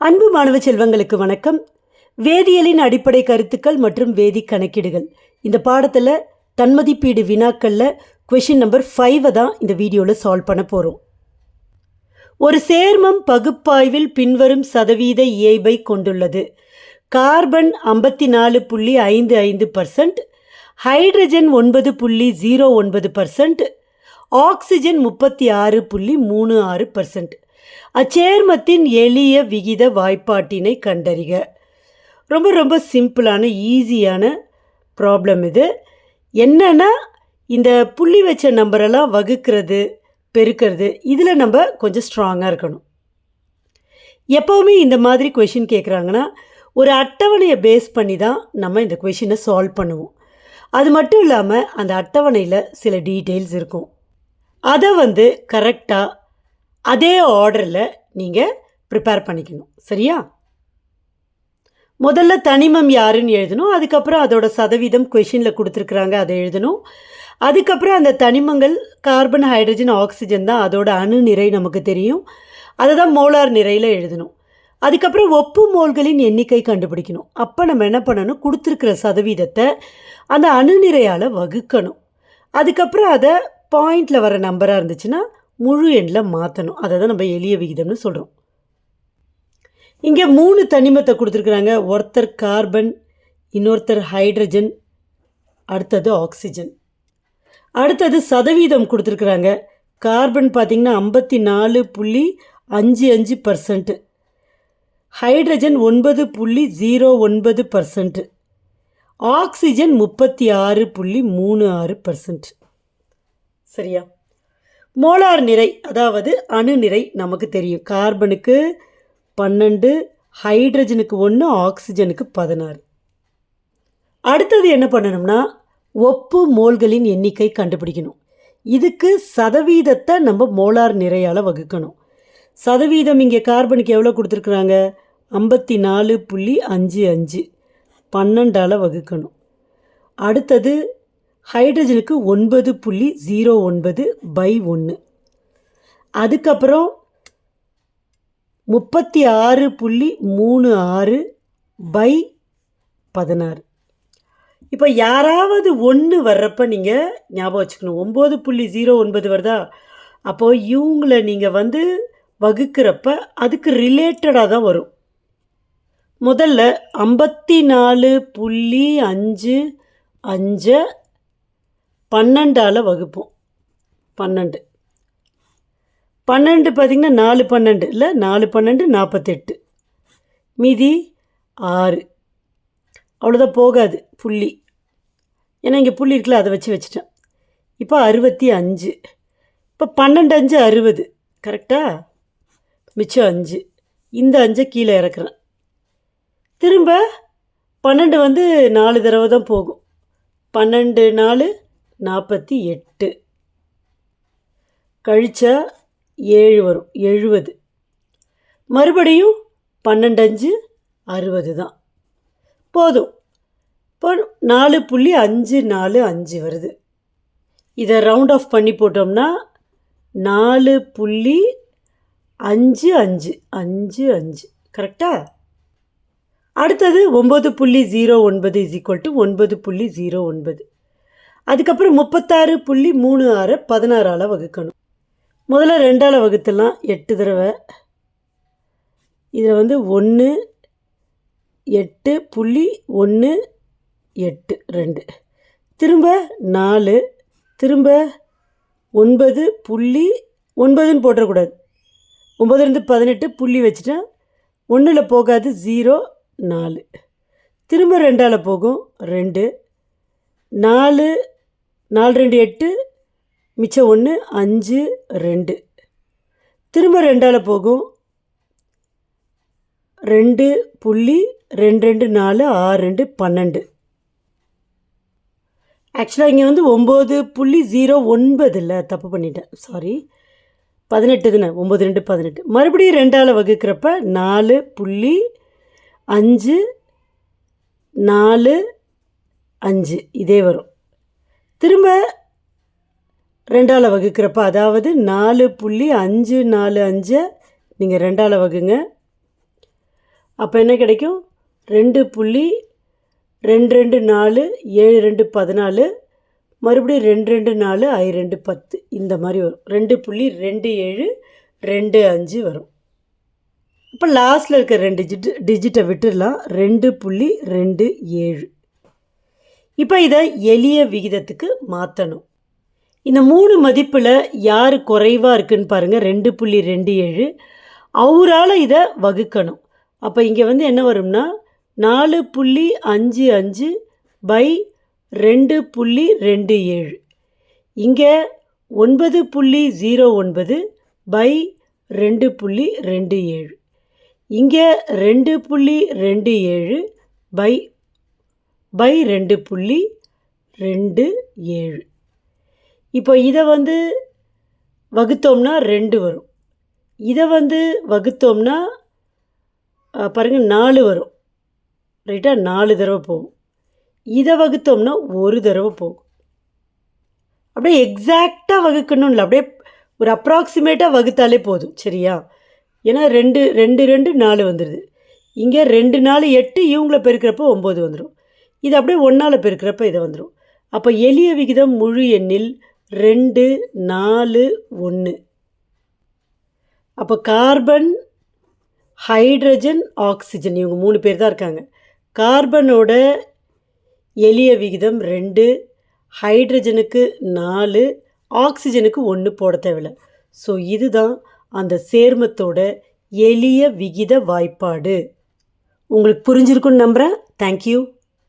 அன்பு மாணவ செல்வங்களுக்கு வணக்கம். வேதியியலின் அடிப்படை கருத்துக்கள் மற்றும் வேதி கணக்கீடுகள். இந்த பாடத்தில் தன்மதிப்பீடு வினாக்களில் கொஷின் நம்பர் ஃபைவை தான் இந்த வீடியோவில் சால்வ் பண்ண போகிறோம் ஒரு சேர்மம் பகுப்பாய்வில் பின்வரும் சதவீத இயைபை கொண்டுள்ளது. கார்பன் ஐம்பத்தி நாலு புள்ளி ஐந்து ஐந்து பர்சன்ட் ஹைட்ரஜன் ஒன்பது புள்ளி ஜீரோ ஒன்பது பர்சன்ட் ஆக்சிஜன் முப்பத்தி ஆறு புள்ளி மூணு ஆறு பர்சன்ட் அச்சேர்மத்தின் எளிய விகித வாய்ப்பாட்டினை கண்டறிக. ரொம்ப ரொம்ப சிம்பிளான ஈஸியான ப்ராப்ளம் இது. என்னன்னா இந்த புள்ளி வச்ச நம்பரெல்லாம் வகுக்கிறது பெருக்கிறது இதில் நம்ம கொஞ்சம் ஸ்ட்ராங்காக இருக்கணும். எப்போவுமே இந்த மாதிரி கொஷின் கேட்குறாங்கன்னா ஒரு அட்டவணையை பேஸ் பண்ணி தான் நம்ம இந்த கொஷினை சால்வ் பண்ணுவோம். அது மட்டும் இல்லாமல் அந்த அட்டவணையில் சில டீட்டெயில்ஸ் இருக்கும். அதை வந்து கரெக்டாக அதே ஆர்டரில் நீங்கள் ப்ரிப்பேர் பண்ணிக்கணும். சரியா? முதல்ல தனிமம் யாருன்னு எழுதணும். அதுக்கப்புறம் அதோட சதவீதம் கொஷினில் கொடுத்துருக்குறாங்க அதை எழுதணும். அதுக்கப்புறம் அந்த தனிமங்கள் கார்பன் ஹைட்ரஜன் ஆக்சிஜன் தான் அதோட அணு நிறை நமக்கு தெரியும். அதை தான் மோலார் நிறையில் எழுதணும். அதுக்கப்புறம் ஒப்பு மோல்களின் எண்ணிக்கை கண்டுபிடிக்கணும். அப்போ நம்ம என்ன பண்ணணும்? கொடுத்துருக்கிற சதவீதத்தை அந்த அணு நிறையால் வகுக்கணும். அதுக்கப்புறம் அதை பாயிண்டில் வர நம்பராக இருந்துச்சுன்னா முழு எண்ணில் மாற்றணும் அதை தான் நம்ம எளிய விகிதம்னு சொல்கிறோம் இங்கே மூணு தனிமத்தை கொடுத்துருக்குறாங்க. ஒருத்தர் கார்பன் இன்னொருத்தர் ஹைட்ரஜன் அடுத்தது ஆக்சிஜன். அடுத்தது சதவீதம் கொடுத்துருக்குறாங்க. கார்பன் பார்த்திங்கன்னா ஐம்பத்தி நாலு புள்ளி அஞ்சு அஞ்சு பர்சன்ட்டு ஹைட்ரஜன் ஒன்பது புள்ளி ஜீரோ ஒன்பது பர்சன்ட்டு ஆக்சிஜன் முப்பத்தி ஆறு புள்ளி மூணு ஆறு பர்சன்ட் சரியா? மோலார் நிறை அதாவது அணு நிறை நமக்கு தெரியும். கார்பனுக்கு பன்னெண்டு ஹைட்ரஜனுக்கு ஒன்று ஆக்சிஜனுக்கு பதினாறு. அடுத்தது என்ன பண்ணணும்னா ஒப்பு மோல்களின் எண்ணிக்கை கண்டுபிடிக்கணும். இதுக்கு சதவீதத்தை நம்ம மோலார் நிறையால் வகுக்கணும். சதவீதம் இங்கே கார்பனுக்கு எவ்வளோ கொடுத்துருக்குறாங்க? ஐம்பத்தி நாலு புள்ளி அஞ்சு அஞ்சு. பன்னெண்டால் வகுக்கணும். அடுத்தது ஹைட்ரஜனுக்கு ஒன்பது புள்ளி ஜீரோ ஒன்பது பை ஒன்று அதுக்கப்புறம் முப்பத்தி ஆறு புள்ளி மூணு ஆறு பை பதினாறு. இப்போ யாராவது ஒன்று வர்றப்ப நீங்கள் ஞாபகம் வச்சுக்கணும். ஒம்பது புள்ளி ஜீரோ ஒன்பது வருதா? அப்போது இவங்கள நீங்கள் வந்து வகுக்கிறப்ப அதுக்கு ரிலேட்டடாக தான் வரும். முதல்ல ஐம்பத்தி நாலு புள்ளி அஞ்சு அஞ்சை பன்னெண்டால் வகுப்போம். பன்னெண்டு. பன்னெண்டு பார்த்திங்கன்னா நாலு பன்னெண்டு இல்லை நாலு பன்னெண்டு நாற்பத்தெட்டு மீதி ஆறு. அவ்வளோதான் போகாது புள்ளி. ஏன்னா இங்கே புள்ளி இருக்குல்ல அதை வச்சு வச்சுட்டேன். இப்போ அறுபத்தி அஞ்சு. இப்போ பன்னெண்டு அஞ்சு அறுபது. கரெக்டாக மிச்சம் அஞ்சு. இந்த அஞ்சை கீழே இறக்குறேன். திரும்ப பன்னெண்டு வந்து நாலு தடவை தான் போகும். பன்னெண்டு நாலு நாற்பத்தி எட்டு. கழிச்சா ஏழு வரும் எழுபது. மறுபடியும் பன்னெண்டு அஞ்சு அறுபது தான். போதும். இப்போ நாலு புள்ளி அஞ்சு நாலு அஞ்சு வருது. இதை ரவுண்ட் ஆஃப் பண்ணி போட்டோம்னா நாலு புள்ளி அஞ்சு அஞ்சு அஞ்சு அஞ்சு. கரெக்டாக அடுத்தது ஒம்பது புள்ளி ஜீரோ ஒன்பது இஸ் ஈக்குவல் டு ஒன்பது புள்ளி ஜீரோ ஒன்பது. அதுக்கப்புறம் முப்பத்தாறு புள்ளி மூணு ஆறு பதினாறால் வகுக்கணும். முதல்ல ரெண்டால் வகுத்துலாம் எட்டு தடவை. இதில் வந்து ஒன்று எட்டு புள்ளி ஒன்று எட்டு ரெண்டு. திரும்ப நாலு திரும்ப ஒன்பது புள்ளி ஒன்பதுன்னு போட்டுறக்கூடாது. ஒம்பதுலேருந்து பதினெட்டு புள்ளி வச்சுட்டா ஒன்றில் போகாது ஜீரோ நாலு. திரும்ப ரெண்டால் போகும். ரெண்டு நாலு நாலு ரெண்டு எட்டு மிச்சம் ஒன்று அஞ்சு ரெண்டு. திரும்ப ரெண்டால் போகும். ரெண்டு புள்ளி ரெண்டு ரெண்டு நாலு ஆறு ரெண்டு பன்னெண்டு. ஆக்சுவலாக இங்கே வந்து ஒம்பது புள்ளி ஜீரோ ஒன்பது இல்லை தப்பு பண்ணிட்டேன். சாரி பதினெட்டு தானே? ஒம்பது ரெண்டு பதினெட்டு. மறுபடியும் ரெண்டால் வகுக்கிறப்ப நாலு புள்ளி அஞ்சு நாலு அஞ்சு. இதே வரும். திரும்ப ரெண்டால் வகுக்கிறப்ப அதாவது நாலு புள்ளி அஞ்சு நாலு அஞ்சை நீங்கள் ரெண்டால் வகுங்க. அப்போ என்ன கிடைக்கும்? ரெண்டு புள்ளி ரெண்டு ரெண்டு நாலு ஏழு ரெண்டு பதினாலு மறுபடியும் ரெண்டு ரெண்டு நாலு ஐ ரெண்டு பத்து. இந்த மாதிரி வரும். ரெண்டு புள்ளி ரெண்டு ஏழு ரெண்டு அஞ்சு வரும். இப்போ லாஸ்ட்டில் இருக்க ரெண்டு டிஜிட் டிஜிட்டை விட்டுடலாம். ரெண்டு புள்ளி ரெண்டு ஏழு. இப்போ இதை எளிய விகிதத்துக்கு மாற்றணும் இந்த மூணு மதிப்பில் யார் குறைவாக இருக்குன்னு பாருங்கள் ரெண்டு புள்ளி ரெண்டு ஏழு. அவரால் இதை வகுக்கணும். அப்போ இங்கே வந்து என்ன வரும்னா நாலு புள்ளி அஞ்சு அஞ்சு பை ரெண்டு புள்ளி ரெண்டு ஏழு. இங்கே ஒன்பது புள்ளி ஜீரோ ஒன்பது பை ரெண்டு புள்ளி ரெண்டு ஏழு. இங்கே ரெண்டு புள்ளி ரெண்டு ஏழு பை பை ரெண்டு புள்ளி ரெண்டு ஏழு. இப்போ இதை வந்து வகுத்தோம்னா ரெண்டு வரும். இதை வந்து வகுத்தோம்னா பாருங்கள் பாருங்க நாலு வரும். ரைட்டாக நாலு தடவை போகும். இதை வகுத்தோம்னா ஒரு தடவை போகும். அப்படியே எக்ஸாக்டாக வகுக்கணும் இல்லை அப்படியே ஒரு அப்ராக்சிமேட்டாக வகுத்தாலே போதும். சரியா? ஏன்னா ரெண்டு ரெண்டு ரெண்டு நாலு வந்துடுது இங்கே ரெண்டு நாலு எட்டு இவங்கள பெருக்கிறப்போ ஒம்பது வந்துடும் இது அப்படியே ஒன்றால் பெருக்கிறப்ப இதை வந்துடும் அப்போ எளிய விகிதம் முழு எண்ணில் ரெண்டு நாலு ஒன்று அப்போ கார்பன் ஹைட்ரஜன் ஆக்சிஜன் இவங்க மூணு பேர் தான் இருக்காங்க. கார்பனோட எளிய விகிதம் ரெண்டு ஹைட்ரஜனுக்கு நாலு ஆக்சிஜனுக்கு ஒன்று போட தேவையில்ல. ஸோ இதுதான் அந்த சேர்மத்தோட எளிய விகித வாய்ப்பாடு. உங்களுக்கு புரிஞ்சிருக்குன்னு நம்புகிறேன் தேங்க்யூ